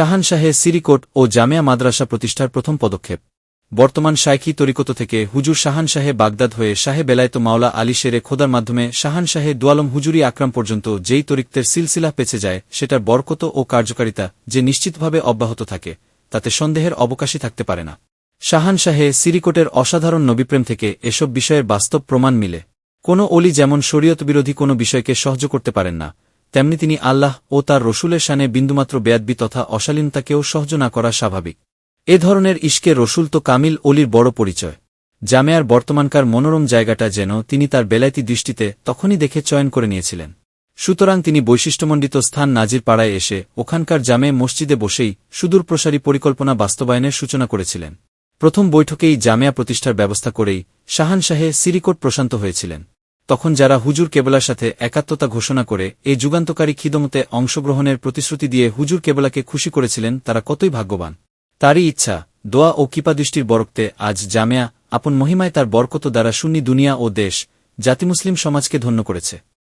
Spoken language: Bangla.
শাহানশাহে সিরিকোট ও জামিয়া মাদ্রাসা প্রতিষ্ঠার প্রথম পদক্ষেপ। বর্তমান শাইখি তরিকত থেকে হুজুর শাহানশাহে বাগদাদ হয়ে শাহে বেলায়ত মাওলা আলী শেরে খোদার মাধ্যমে শাহানশাহে দুয়ালম হুজুরি আকরাম পর্যন্ত যেই তরিক্তের সিলসিলা পেছে যায়, সেটার বরকত ও কার্যকারিতা যে নিশ্চিতভাবে অব্যাহত থাকে, তাতে সন্দেহের অবকাশই থাকতে পারে না। শাহানশাহে সিরিকোটের অসাধারণ নবীপ্রেম থেকে এসব বিষয়ের বাস্তব প্রমাণ মিলে। কোনো অলি যেমন শরীয়ত বিরোধী কোনো বিষয়কে সহ্য করতে পারেন না তেমনি তিনি আল্লাহ ও তার রসুলের শানে বিন্দুমাত্র বেয়াদবি তথা অশালীনতাকেও সহ্য না করা স্বাভাবিক। এ ধরনের ইশকে রসুল তো কামিল অলির বড় পরিচয়। জামেয়ার বর্তমানকার মনোরম জায়গাটা যেন তিনি তার বেলাইতি দৃষ্টিতে তখনই দেখে চয়ন করে নিয়েছিলেন। সুতরাং তিনি বৈশিষ্ট্যমণ্ডিত স্থান নাজির পাড়ায় এসে ওখানকার জামে মসজিদে বসেই সুদূর প্রসারী পরিকল্পনা বাস্তবায়নের সূচনা করেছিলেন। প্রথম বৈঠকেই জামেয়া প্রতিষ্ঠার ব্যবস্থা করেই শাহানশাহে সিরিকোট প্রশান্ত হয়েছিলেন। তখন যারা হুজুর কেবলার সাথে একাত্মতা ঘোষণা করে এই যুগান্তকারী খিদমতে অংশগ্রহণের প্রতিশ্রুতি দিয়ে হুজুর কেবলাকে খুশি করেছিলেন, তারা কতই ভাগ্যবান। তারই ইচ্ছা, দোয়া ও কৃপাদৃষ্টির বরক্তে আজ জামেয়া আপন মহিমায় তার বরকত দ্বারা সুন্নি দুনিয়া ও দেশ জাতি মুসলিম সমাজকে ধন্য করেছে।